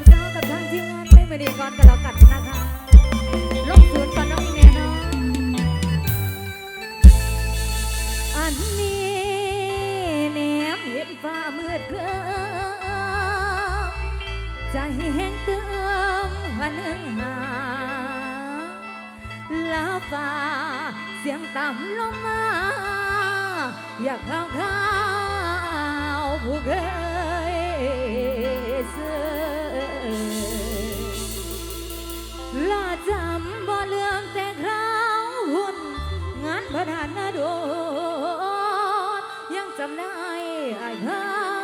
มเจ้ากับทางทีมงานไม่มาดีก่อนกันแล้วกันนะคะลงศูนย์ก่อนน้องอีแน่นอนอันนี้แนมเห็นฟ้ามืดเคลิ้มใจแห้งเติมหันหนึ่งหาลาฟ้าเสียงต่ำลงมา อยากข้าวข้าวผู้เคยเสือ ลาจำบ่เลืองแต่คราวหุ่น งานประธานนาโดยังจำได้ไอ้ข้า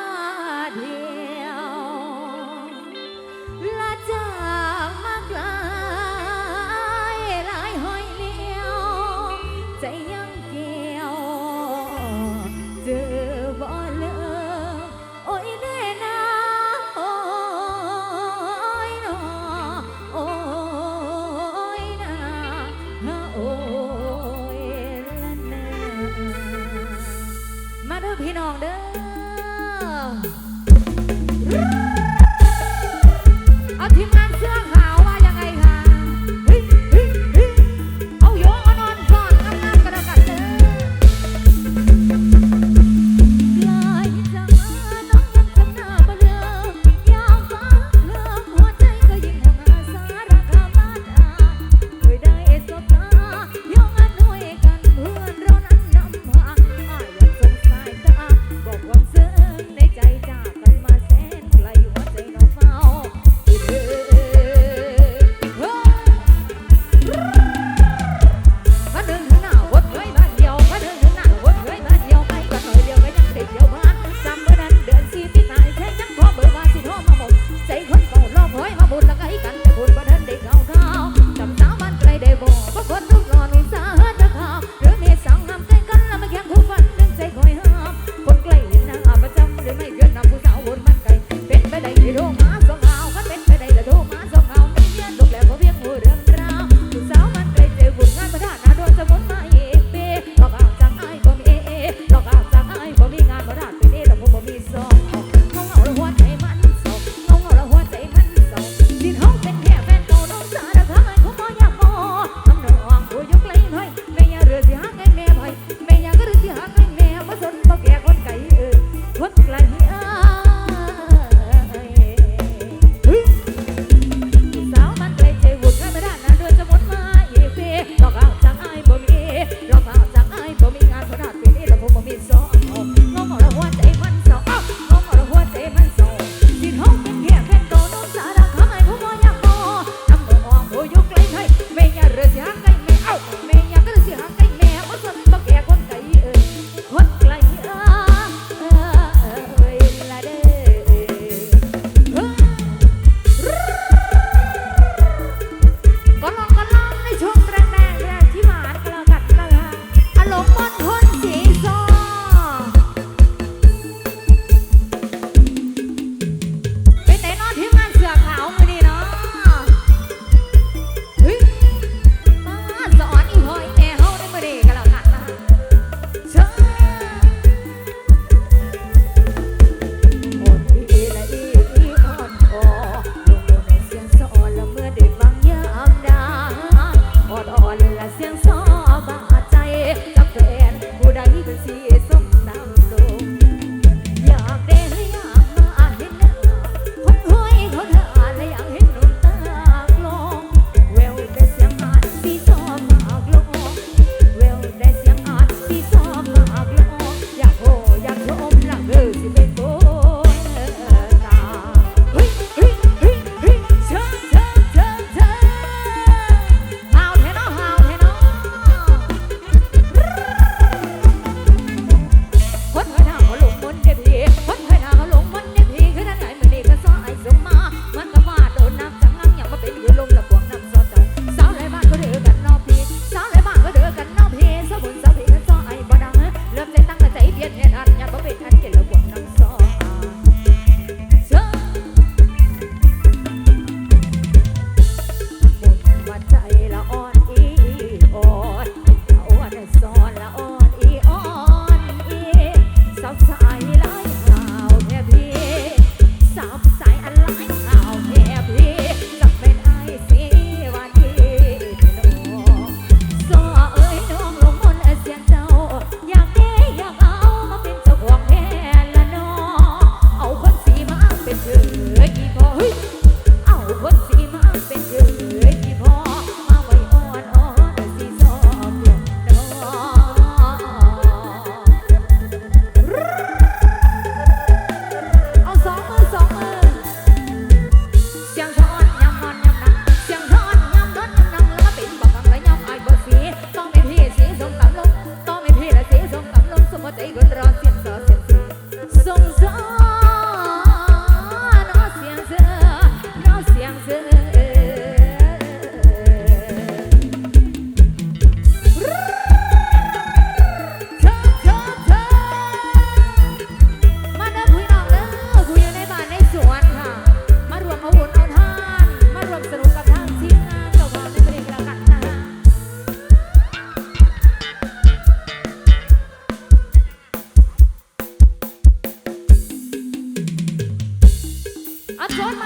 ต้ไ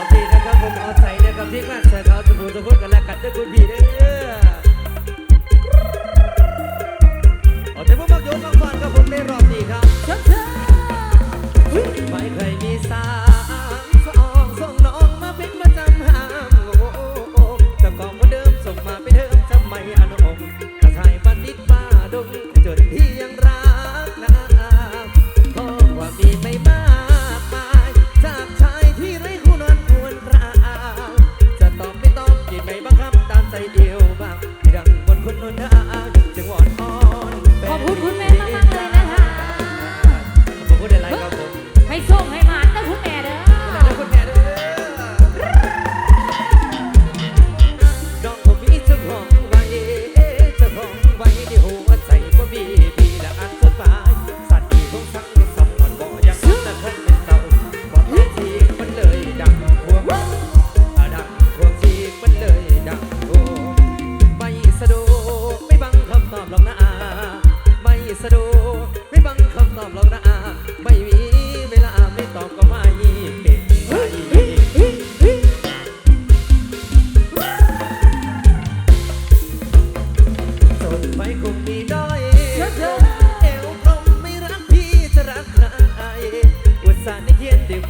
อบที่นะครับผมอาวใส่เนี่ยครับที่มากเชิเขาสมุทรสมุทกันแล้วกันด้วยคุณพีด้อเอาใจพวกมักโยมักฟันกับผมในรอบนี้ครับไม่เคยมีสา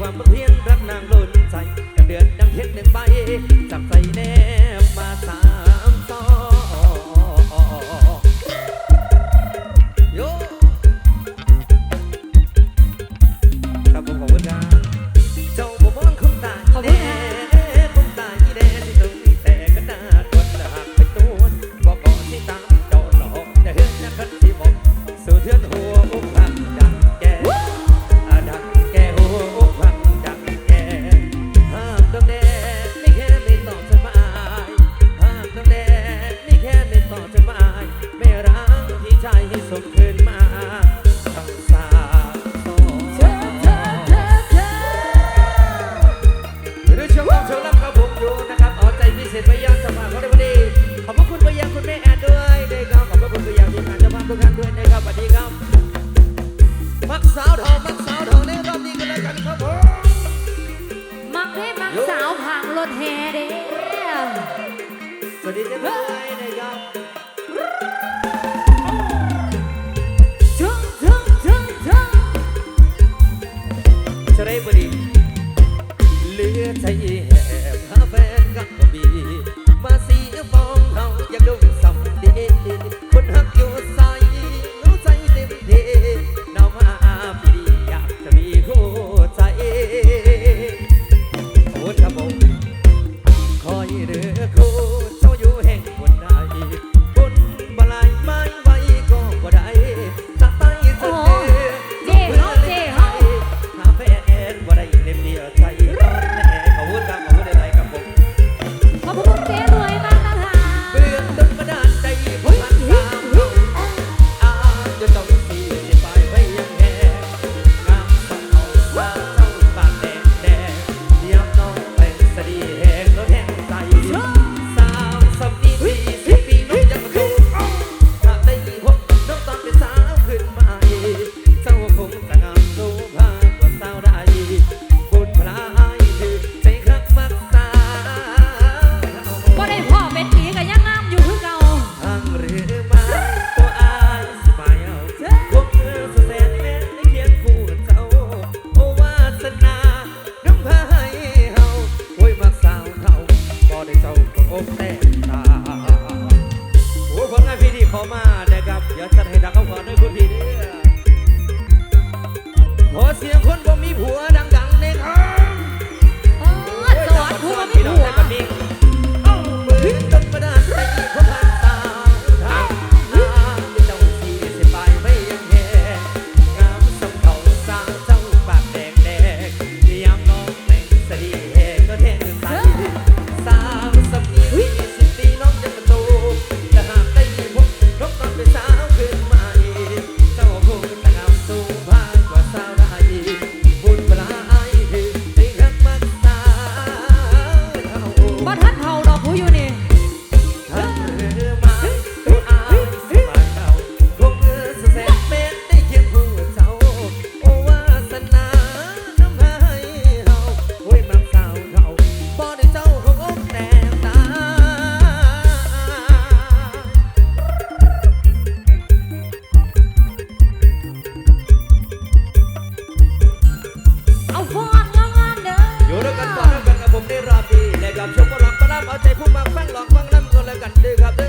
คามเพียรรักนางโลนใจกันเดือนดังเพชรหนึ่งใบจำ Ready to go. อกแตกตาโอ้ผลงานพี่ที่ขอมานะครับเดี๋ยวจัดให้ดังเขาขอด้วยคุณพี่เด้อขอเสียงคนบ่มีผัวดังๆเลยครับสอนผู้บ่มีผัว เอ้ามือตนประดานใจคนทาง ใจผู้มาฟังลองฟังน้ำก็แล้วกันดีครับ